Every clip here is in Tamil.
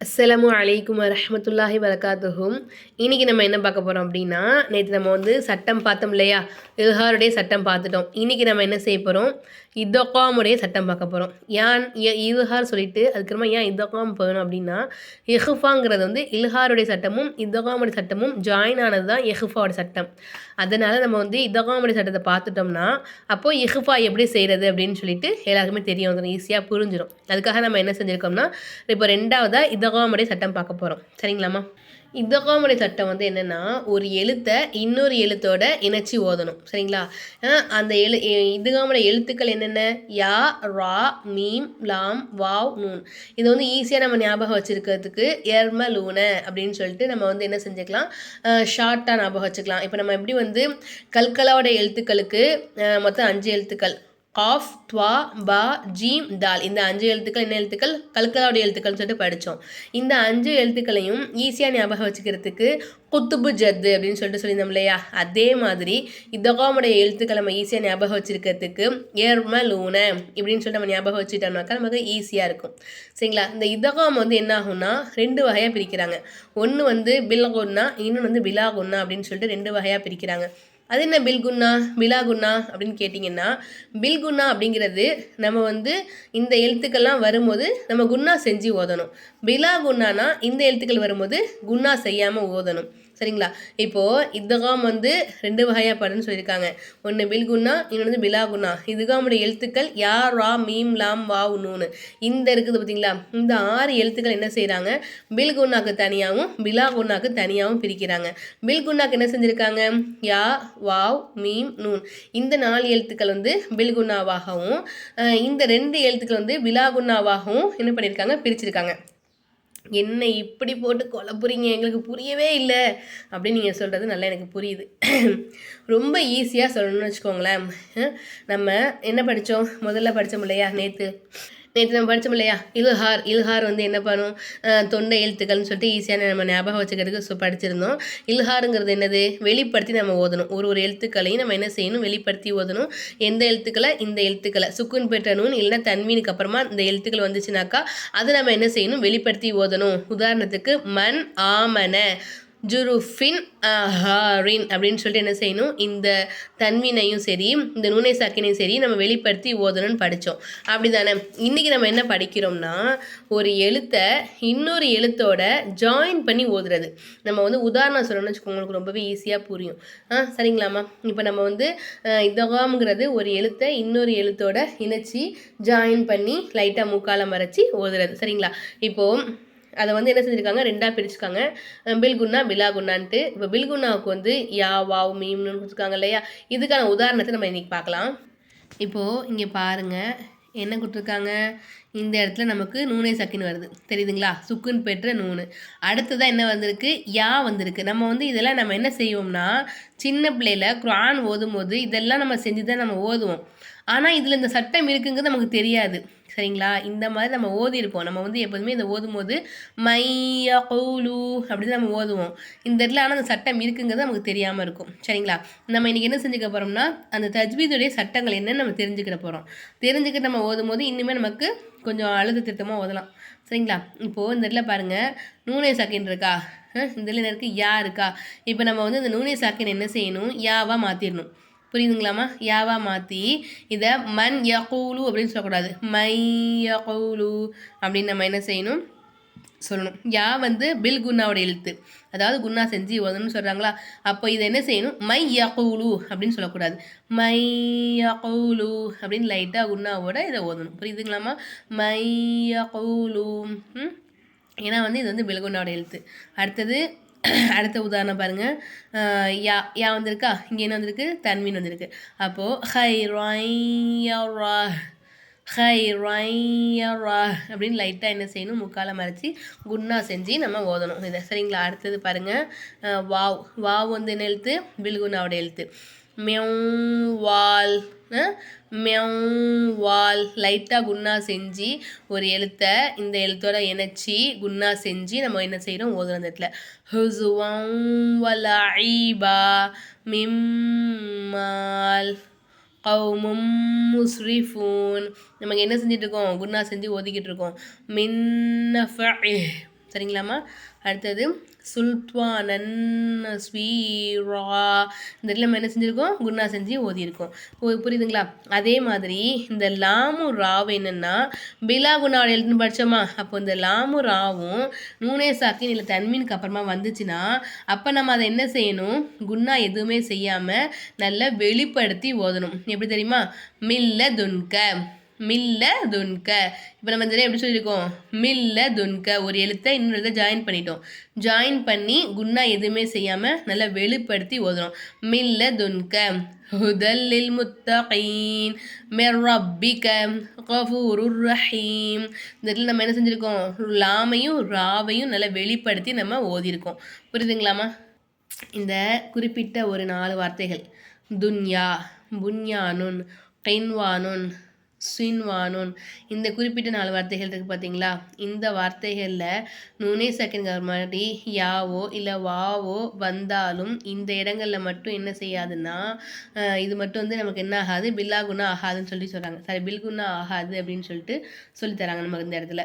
அஸ்ஸலாமு அலைக்கும் ரஹமத்துல்லாஹி வரகாத்துஹும் இன்றைக்கி நம்ம என்ன பார்க்க போகிறோம் அப்படின்னா நேற்று நம்ம வந்து சட்டம் பார்த்தோம் இல்லையா? இல்ஹாருடைய சட்டம் பார்த்துட்டோம். இன்றைக்கி நம்ம என்ன செய்ய போகிறோம் இதொக்காமுடைய சட்டம் பார்க்க போகிறோம் ஏன் இல்ஹார் சொல்லிட்டு அதுக்கப்புறமா ஏன் இதொக்காம் போகணும் அப்படின்னா எஹுஃபாங்கிறது வந்து இல்ஹாருடைய சட்டமும் இதொகாமுடைய சட்டமும் ஜாயின் ஆனது தான் எஹுஃபாவோட சட்டம். அதனால் நம்ம வந்து இதொகாமுடைய சட்டத்தை பார்த்துட்டோம்னா அப்போது எஹுஃபா எப்படி செய்கிறது அப்படின்னு சொல்லிட்டு எல்லாருக்குமே தெரிய வந்துடும் ஈஸியாக புரிஞ்சிடும் அதுக்காக நம்ம என்ன செஞ்சுருக்கோம்னா இப்போ ரெண்டாவதாக இதகாமுடைய சட்டம் பார்க்க போகிறோம் சரிங்களாம்மா? இதகாமுடைய சட்டம் வந்து என்னென்னா ஒரு எழுத்தை இன்னொரு எழுத்தோட இணைச்சி ஓதணும். சரிங்களா? அந்த எழு இதுகாமுடைய எழுத்துக்கள் என்னென்ன? யா ரா மீம் லாம் வாவ் நூன். இது வந்து ஈஸியாக நம்ம ஞாபகம் வச்சுருக்கிறதுக்கு எர்ம லூன அப்படின்னு சொல்லிட்டு நம்ம வந்து என்ன செஞ்சுக்கலாம்? ஷார்ட்டாக ஞாபகம் வச்சுக்கலாம். இப்போ நம்ம எப்படி வந்து கல்கலாவோட எழுத்துக்களுக்கு மொத்தம் அஞ்சு எழுத்துக்கள் காஃப் துவா பா ஜீம் தால். இந்த அஞ்சு எழுத்துக்கள் என்ன எழுத்துக்கள்? கல்கலாவுடைய எழுத்துக்கள்னு சொல்லிட்டு படித்தோம் இந்த அஞ்சு எழுத்துக்களையும் ஈஸியாக ஞாபகம் வச்சுக்கிறதுக்கு குத்துபு ஜத்து அப்படின்னு சொல்லிட்டு சொல்லியிருந்தோம் இல்லையா? அதே மாதிரி இதகாமுடைய எழுத்துக்களை நம்ம ஈஸியாக ஞாபகம் வச்சுருக்கிறதுக்கு ஏர்ம லூன இப்படின்னு சொல்லிட்டு நம்ம ஞாபகம் வச்சுட்டோம்னாக்கா நமக்கு ஈஸியாக இருக்கும். சரிங்களா? இந்த இதகாம் வந்து என்ன ஆகும்னா ரெண்டு வகையாக பிரிக்கிறாங்க. ஒன்று வந்து பில்லகுன்னா இன்னொன்று வந்து பிலாகுன்னா அப்படின்னு சொல்லிட்டு ரெண்டு வகையாக பிரிக்கிறாங்க. அது என்ன பில்குன்னா பிலாகுன்னா அப்படின்னு கேட்டிங்கன்னா பில்குன்னா அப்படிங்கிறது நம்ம வந்து இந்த எழுத்துக்கள்லாம் வரும்போது நம்ம குன்னா செஞ்சு ஓதணும். பிலா குன்னானா இந்த எழுத்துக்கள் வரும்போது குன்னா செய்யாமல் ஓதணும். சரிங்களா? இப்போது இதுகாம் வந்து ரெண்டு வகையாக படம்னு சொல்லியிருக்காங்க. ஒன்று பில்குன்னா இன்னொன்று வந்து பிலாகுன்னா இதுகாமுடைய எழுத்துக்கள் யா ரா மீம் லாம் வாவ் நூனு. இந்த இருக்குது பார்த்தீங்களா இந்த ஆறு எழுத்துக்கள் என்ன செய்கிறாங்க பில்குன்னாக்கு தனியாகவும் பிலாகுன்னாக்கு தனியாகவும் பிரிக்கிறாங்க. பில்குன்னாக்கு என்ன செஞ்சுருக்காங்க? யா வாவ் மீம் நூன். இந்த நாலு எழுத்துக்கள் வந்து பில்குன்னாவாகவும் இந்த ரெண்டு எழுத்துக்கள் வந்து பிலாகுன்னாவாகவும் என்ன பண்ணியிருக்காங்க பிரிச்சிருக்காங்க. என்ன இப்படி போட்டு குழப்புறீங்க எங்களுக்கு புரியவே இல்லை. அப்படின்னு நீங்கள் சொல்கிறது நல்லா எனக்கு புரியுது. ரொம்ப ஈஸியாக சொல்லணும்னு வச்சுக்கோங்களேன். நம்ம என்ன படித்தோம் முதல்ல படித்தோம் இல்லையா? நேற்று நேற்று நம்ம படித்தோம் இல்லையா? இல்ஹார் இல்ஹார் வந்து என்ன பண்ணும்? தொண்டை எழுத்துக்கள்னு சொல்லிட்டு ஈஸியான நம்ம ஞாபகம் வச்சுக்கிறதுக்கு சு படிச்சிருந்தோம். இல்ஹாருங்கிறது என்னது? வெளிப்படுத்தி நம்ம ஓதணும். ஒரு ஒரு எழுத்துக்களையும் நம்ம என்ன செய்யணும்? வெளிப்படுத்தி ஓதணும். எந்த எழுத்துக்களை? இந்த எழுத்துக்களை. சுக்குன் பெற்ற நூன் இல்லைன்னா தன்வீனுக்கு அப்புறமா இந்த எழுத்துக்கள் வந்துச்சுனாக்கா அதை நம்ம என்ன செய்யணும்? வெளிப்படுத்தி ஓதணும். உதாரணத்துக்கு மண் ஆமன. ஜுருஃபின் ஹாரின் அப்படின்னு சொல்லிட்டு என்ன செய்யணும்? இந்த தன்வினையும் சரி இந்த நுனை சாக்கினையும் சரி நம்ம வெளிப்படுத்தி ஓதணும்னு படித்தோம் அப்படி தானே இன்றைக்கி நம்ம என்ன படிக்கிறோம்னா ஒரு எழுத்தை இன்னொரு எழுத்தோட ஜாயின் பண்ணி ஓதுறது. நம்ம வந்து உதாரணம் சொல்லணும்னு வச்சுக்கோங்க உங்களுக்கு ரொம்பவே ஈஸியாக புரியும். ஆ சரிங்களாம்மா? இப்போ நம்ம வந்து இதகாம்ங்கிறது ஒரு எழுத்தை இன்னொரு எழுத்தோட இணைச்சி ஜாயின் பண்ணி லைட்டாக மூக்கால மறைச்சி ஓதுறது. சரிங்களா? இப்போது அதை வந்து என்ன செஞ்சுருக்காங்க? ரெண்டாக பிரிச்சுருக்காங்க பில்குன்னா பிலாகுன்னான்ட்டு இப்போ பில்குன்னாவுக்கு வந்து யா வாவ் மீம்னு கொடுத்துருக்காங்க இல்லையா? இதுக்கான உதாரணத்தை நம்ம இன்றைக்கி பார்க்கலாம். இப்போது இங்கே பாருங்கள் என்ன கொடுத்துருக்காங்க? இந்த இடத்துல நமக்கு நூனை சக்கின்னு வருது. தெரியுதுங்களா? சுக்குன்னு பெற்ற நூனு. அடுத்ததாக என்ன வந்திருக்கு? யா வந்திருக்கு. நம்ம வந்து இதெல்லாம் நம்ம என்ன செய்வோம்னா சின்ன பிள்ளையில் குரான் ஓதும் போது இதெல்லாம் நம்ம செஞ்சு தான் நம்ம ஓதுவோம். ஆனால் இதில் இந்த சட்டம் இருக்குங்கிறது நமக்கு தெரியாது. சரிங்களா? இந்த மாதிரி நம்ம ஓதிருப்போம் நம்ம வந்து எப்போதுமே இதை ஓதும் போது மையா கௌலு அப்படின்னு நம்ம ஓதுவோம். இந்த இடத்துல ஆனால் அந்த சட்டம் இருக்குங்கிறது நமக்கு தெரியாமல் இருக்கும். சரிங்களா? நம்ம இன்றைக்கி என்ன செஞ்சுக்க போகிறோம்னா அந்த தஜ்வீதுடைய சட்டங்கள் என்னன்னு நம்ம தெரிஞ்சுக்கிற போகிறோம் தெரிஞ்சுக்கிட்டு நம்ம ஓதும் போது இன்னுமே நமக்கு கொஞ்சம் அழுத்த திட்டமாக ஓதலாம். சரிங்களா? இப்போது இந்த இடத்துல பாருங்கள் நூனை சாக்கின் இருக்கா? இந்த இடத்துல இருக்குது யா இருக்கா? இப்போ நம்ம வந்து இந்த நூனை சாக்கின் என்ன செய்யணும்? யாவாக மாற்றிடணும் புரியுதுங்களாம்மா? யாவா மாற்றி இதை மன் யகூலு அப்படின்னு சொல்லக்கூடாது. மை யகூலு அப்படின்னு நம்ம என்ன செய்யணும்? சொல்லணும். யா வந்து பில் குன்னாவோட எழுத்து. அதாவது குன்னா செஞ்சு ஓதணும்னு சொல்கிறாங்களா அப்போ இதை என்ன செய்யணும்? மை யகூலு அப்படின்னு சொல்லக்கூடாது. மை யகூலு அப்படின்னு லைட்டாக குன்னாவோட இதை ஓதணும். புரியுதுங்களாம்மா? மை யகூலு. ஏன்னா வந்து இது வந்து பில்குன்னாவோட எழுத்து. அடுத்தது அடுத்த உதாரணம் பாருங்கள் யா யா வந்திருக்கா? இங்கே என்ன வந்திருக்கு? தன்மீன் வந்திருக்கு. அப்போது ஹை ராய்யா ஹை ராய்யா அப்படின்னு லைட்டாக என்ன செய்யணும்? முக்கால மறைச்சி குன்னா செஞ்சு நம்ம ஓதணும். இதை சரிங்களா? அடுத்தது பாருங்கள் வாவ். வாவ் வந்து என்ன எழுத்து? பில்குனாவோட எழுத்து. மெவால் மெவால் லைட்டாக குன்னா செஞ்சு ஒரு எழுத்தை இந்த எழுத்தோட இணைச்சி குன்னா செஞ்சு நம்ம என்ன செய்கிறோம் ஓதுறோம் அந்த இடத்துல. ஹுசுவம் மிம்மால் கவுமும் முஸ்ரிஃபூன். நமக்கு என்ன செஞ்சுட்டு இருக்கோம்? குன்னா செஞ்சு ஒதுக்கிட்டு இருக்கோம். மின்ன சரிங்களாம்மா? அடுத்தது சுல்த்வானன் ஸ்வீரா இந்த இடத்துல நம்ம என்ன செஞ்சுருக்கோம்? குன்னா செஞ்சு ஓதியிருக்கோம். ஓ புரியுதுங்களா? அதே மாதிரி இந்த லாமு ராவ் என்னென்னா பிலா குணாவோட எழுத்துன்னு படித்தோமா அப்போ இந்த லாமு ராவும் நூனே சாக்கின் இல்லை தன்மீனுக்கு அப்புறமா வந்துச்சுன்னா அப்போ நம்ம அதை என்ன செய்யணும்? குன்னா எதுவுமே செய்யாமல் நல்லா வெளிப்படுத்தி ஓதணும். எப்படி தெரியுமா? மில்ல துன்க. மில்ல துன்க இப்போ நம்ம இதில் எப்படி சொல்லியிருக்கோம்? மில்ல துன்க ஒரு எழுத்தை இன்னொரு எழுத்தை ஜாயின் பண்ணிட்டோம். ஜாயின் பண்ணி குன்னா எதுவுமே செய்யாமல் நல்லா வெளிப்படுத்தி ஓதுறோம். மில்ல துன்க ஹுதல்லில் முத்தகீன். மிர் ரப்பிக. கஃபூருர் ரஹீம். இந்த இடத்துல நம்ம என்ன செஞ்சுருக்கோம்? லாமையும் ராவையும் நல்லா வெளிப்படுத்தி நம்ம ஓதியிருக்கோம் புரியுதுங்களாமா இந்த குறிப்பிட்ட ஒரு நாலு வார்த்தைகள். துன்யா புன்யானுன் கைன்வானுன் ஸ்வின்வானுன் இந்த குறிப்பிட்ட நாலு வார்த்தைகள் இருக்குது பார்த்தீங்களா இந்த வார்த்தைகளில் நூனே செகண்ட் மாதிரி யாவோ இல்லை வாவோ வந்தாலும் இந்த இடங்களில் மட்டும் என்ன செய்யாதுன்னா இது மட்டும் வந்து நமக்கு என்ன ஆகாது? பில்லா குணா ஆகாதுன்னு சொல்லி சொல்கிறாங்க சாரி பில் குணா ஆகாது அப்படின்னு சொல்லிட்டு சொல்லித்தராங்க நமக்கு இந்த இடத்துல.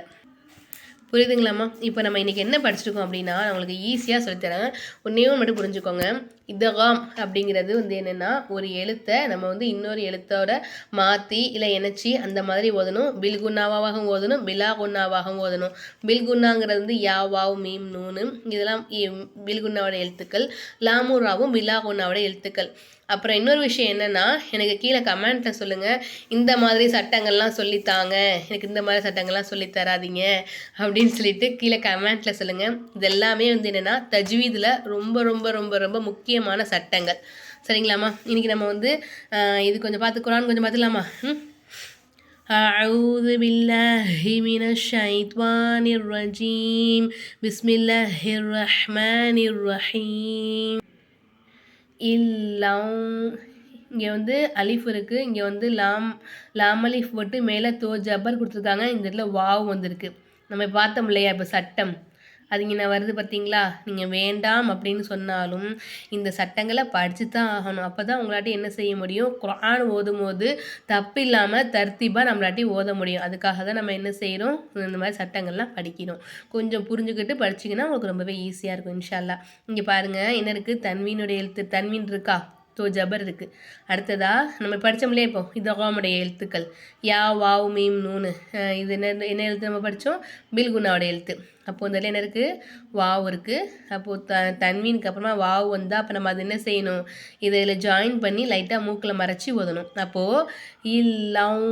புரியுதுங்களாம்மா? இப்போ நம்ம இன்றைக்கி என்ன படிச்சிருக்கோம் அப்படின்னா நான் உங்களுக்கு ஈஸியாக சொல்லித்தரேன் ஒன்றையும் மட்டும் புரிஞ்சுக்கோங்க. இதகாம் அப்படிங்கிறது வந்து என்னென்னா ஒரு எழுத்தை நம்ம வந்து இன்னொரு எழுத்தோட மாற்றி இல்லை இணைச்சி அந்த மாதிரி ஓதணும். பில்குன்னாவாகவும் ஓதணும் பிலா குன்னாவாகவும் ஓதணும். பில்குன்னாங்கிறது வந்து யாவாவ் மீம் நூனு. இதெல்லாம் பில்குன்னாவோட எழுத்துக்கள் லாமுராவும் பிலா குன்னாவோட எழுத்துக்கள். அப்புறம் இன்னொரு விஷயம் என்னென்னா எனக்கு கீழே கமெண்ட்டில் சொல்லுங்கள் இந்த மாதிரி சட்டங்கள்லாம் சொல்லித்தாங்க. எனக்கு இந்த மாதிரி சட்டங்கள்லாம் சொல்லி தராதிங்க அப்படின்னு சொல்லிட்டு கீழே கமெண்ட்டில் சொல்லுங்கள் இதெல்லாமே வந்து என்னென்னா தஜ்வீதில் ரொம்ப ரொம்ப ரொம்ப ரொம்ப முக்கியமான சட்டங்கள் சரிங்களாம்மா இன்றைக்கி நம்ம வந்து இது கொஞ்சம் பார்த்து குரான் கொஞ்சம் பார்த்துலாமா ம் أعوذ بالله من الشيطان الرجيم بسم الله الرحمن الرحيم இல்லம் இங்கே வந்து அலிஃப் இருக்குது இங்கே வந்து லாம் லாம் அலிஃப் போட்டு மேலே தோ ஜப்பர் கொடுத்துருக்காங்க இந்த இடத்துல வாவ் வந்திருக்கு நம்ம பார்த்தோம் இல்லையா இப்போ சட்டம் அது இங்கே வருது பார்த்தீங்களா நீங்கள் வேண்டாம் அப்படின்னு சொன்னாலும் இந்த சட்டங்களை படித்து தான் ஆகணும். அப்போ தான் உங்களாட்டி என்ன செய்ய முடியும்? குரான் ஓதும் போது தப்பு இல்லாமல் தர்த்திப்பாக நம்மளாட்டி ஓத முடியும். அதுக்காக தான் நம்ம என்ன செய்கிறோம் இந்த மாதிரி சட்டங்கள்லாம் படிக்கிறோம். கொஞ்சம் புரிஞ்சுக்கிட்டு படிச்சிங்கன்னா உங்களுக்கு ரொம்பவே ஈஸியாக இருக்கும் இன்ஷால்லா இங்கே பாருங்கள் என்ன இருக்குது தன்வீனுடைய எழுத்து தன்வீன் இருக்கா? தோ ஜபர் இருக்குது அடுத்ததா நம்ம படித்தோம்லே இப்போ இதோடைய எழுத்துக்கள். யா வாவ் மீம் நூனு இது என்ன என்ன எழுத்து நம்ம படித்தோம் பில்குனாவோட எழுத்து. அப்போது இந்த என்ன இருக்குது வாவ் இருக்குது அப்போது த தன்வீனுக்கு அப்புறமா வாவ் வந்தால் அப்போ நம்ம அது என்ன செய்யணும்? இதில் ஜாயின் பண்ணி லைட்டாக மூக்கில் மறைச்சி ஓதணும். அப்போது இல்லம்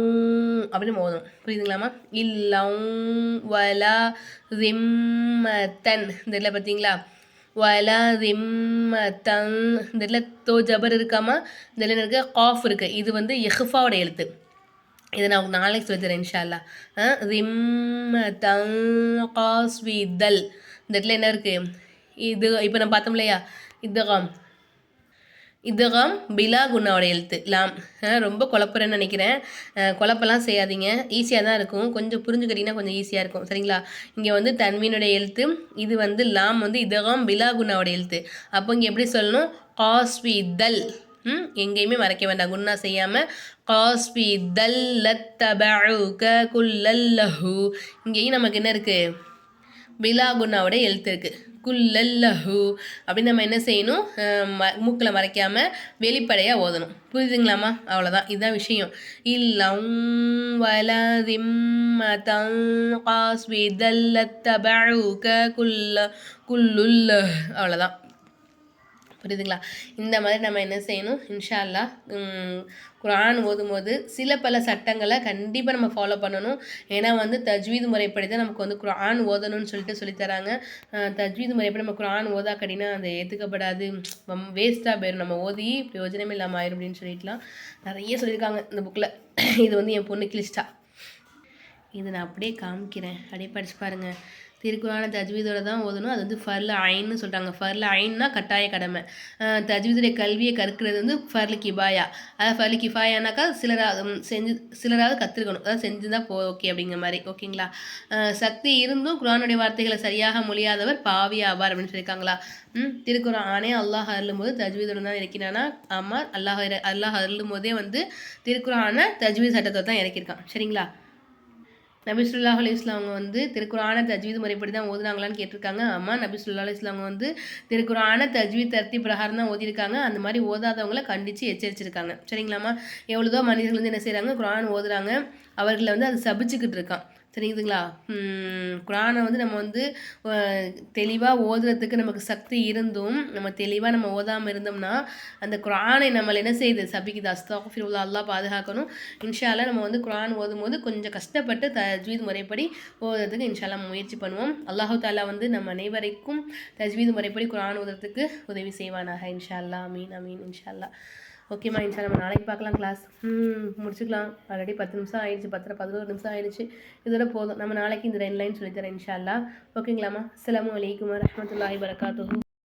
அப்படின்னு ஓதணும். புரியுதுங்களாமா இல்லம் வலா ரிம்மத்தன் இந்த இதில் பார்த்தீங்களா? வலா ரிம்மத்தங் இந்த இடத்துல தோ ஜபர் இருக்காமா? இந்த இடத்துல இருக்க? காஃப் இருக்குது இது வந்து எஹ்ஃபாவோட எழுத்து. இதை நான் உங்களுக்கு நாளைக்கு சொல்லித்தரேன் இன்ஷால்லா ரிம்மத்தன் காஸ்விதல். இந்த இடத்துல என்ன இருக்குது இது இப்போ நம்ம பார்த்தோம் இல்லையா? இதுகாம். இதுகாம் பிலா குன்னாவோட எழுத்து. லாம். ரொம்ப குழப்பறேன்னு நினைக்கிறேன். குழப்பெல்லாம் செய்யாதீங்க. ஈஸியாக தான் இருக்கும். கொஞ்சம் புரிஞ்சுக்கிட்டிங்கன்னா கொஞ்சம் ஈஸியாக இருக்கும். சரிங்களா? இங்கே வந்து தன்மீனுடைய எழுத்து. இது வந்து லாம் வந்து இதகம் பிலா குன்னாவோட எழுத்து. அப்போ இங்கே எப்படி சொல்லணும்? காஸ்வி தல் ம் எங்கேயுமே மறைக்க வேண்டாம். குன்னா செய்யாமல் காஸ்வி தல் லத்தபுக குல்லல்லஹு. இங்கேயும் நமக்கு என்ன இருக்குது பிலா குன்னாவோட எழுத்து இருக்குது குல்லல்லஹு. அப்படின்னு நம்ம என்ன செய்யணும்? மூக்கில் மறைக்காமல் வெளிப்படையாக ஓதணும். புரியுதுங்களாம்மா? அவ்வளோதான் இதுதான் விஷயம். இல்லம் வலதிம் குல்ல குல்லுல்ல அவ்வளோதான் புரியுதுங்களா? இந்த மாதிரி நம்ம என்ன செய்யணும்? இன்ஷால்லா குரான் ஓதும்போது சில பல சட்டங்களை கண்டிப்பாக நம்ம ஃபாலோ பண்ணணும். ஏன்னா வந்து தஜ்வீது முறைப்படி தான் நமக்கு வந்து குரான் ஓதணும்னு சொல்லிட்டு சொல்லித்தராங்க தஜ்வீது முறைப்படி நம்ம குரான் ஓதா கடினா அதை ஏற்றுக்கப்படாது வேஸ்ட்டாக போயிடும் நம்ம ஓதி பிரயோஜனமே இல்லாமல் ஆயிரும் அப்படின்னு சொல்லிட்டுலாம் நிறைய சொல்லியிருக்காங்க இந்த புக்கில் இது வந்து என் பொண்ணு கிளிஸ்டா இது நான் அப்படியே காமிக்கிறேன். அப்படியே படிச்சு பாருங்கள் திருக்குறான தஜ்வீதோட தான் ஓதணும். அது வந்து ஃபர்ல ஐன்னு சொல்கிறாங்க ஃபர்ல ஐன்னா கட்டாய கடமை. தஜ்வீதுடைய கல்வியை கற்கிறது வந்து ஃபர்லு கிபாயா அதாவது ஃபர்லு கிஃபாயானாக்கா சிலராக செஞ்சு சிலராவது கற்றுக்கணும் அதாவது செஞ்சு தான் போ ஓகே அப்படிங்கிற மாதிரி. ஓகேங்களா? சக்தி இருந்தும் குரானுடைய வார்த்தைகளை சரியாக மொழியாதவர் பாவி ஆவார் அப்படின்னு சொல்லியிருக்காங்களா? ம் ஆனே அல்லாஹ் அருளும் போது தஜ்வீதோடு தான் இறக்கினானா? ஆமாம். அல்லாஹ் அல்லாஹ் அருளும் போதே வந்து திருக்குறான தஜ்வீத் சட்டத்தை தான் இறக்கியிருக்கான். சரிங்களா? நபிசுல்லா அலி அலைஹி அவங்க வந்து திருக்குறான தஜ்வீத் முறைப்படி தான் ஓதுனாங்களான்னு கேட்டிருக்காங்க. ஆமாம் நபிசுல்லா அலி அலைஹி வந்து திருக்குரான தஜ்வீத் தர்த்தி பிரகாரம் தான் ஓதிருக்காங்க அந்த மாதிரி ஓதாதவங்களை கண்டித்து எச்சரிச்சிருக்காங்க. சரிங்களாம்மா? எவ்வளோதோ மனிதர்கள் வந்து என்ன செய்கிறாங்க குரான் ஓதுறாங்க. அவர்களை வந்து அது சபிச்சுக்கிட்டு இருக்கான். சரிங்குதுங்களா குரானை வந்து நம்ம வந்து தெளிவாக ஓதுறதுக்கு நமக்கு சக்தி இருந்தும் நம்ம தெளிவாக நம்ம ஓதாமல் இருந்தோம்னா அந்த குரானை நம்மளை என்ன செய்யுது? சபிக்குது. அஸ்தாஃபிருல்லா அல்லா பாதுகாக்கணும். இன்ஷால்லா நம்ம வந்து குரான் ஓதும்போது கொஞ்சம் கஷ்டப்பட்டு தஜ்வீத் முறைப்படி ஓதுறதுக்கு இன்ஷால்லா முயற்சி பண்ணுவோம். அல்லாஹு தாலா வந்து நம்ம அனைவரைக்கும் தஜ்வீத் முறைப்படி குரான் ஓதுறதுக்கு உதவி செய்வானாக இன்ஷா அல்லா அமீன் அமீன் இன்ஷா அல்லா ஓகேம்மா இன்ஷா நம்ம நாளைக்கு பார்க்கலாம் கிளாஸ் ம் முடிச்சுக்கலாம். ஆல்ரெடி பத்து நிமிஷம் ஆயிடுச்சு பத்தரை பதினோரு நிமிஷம் ஆயிடுச்சு. இதோட போதும். நம்ம நாளைக்கு இந்த ரெண்டு லைன் சொல்லித்தரேன் இன்ஷா அல்லா ஓகேங்களாம்மா அஸ்ஸலாமு வலைக்கம் வரஹ்மத்துல்லாஹி வரகாத்து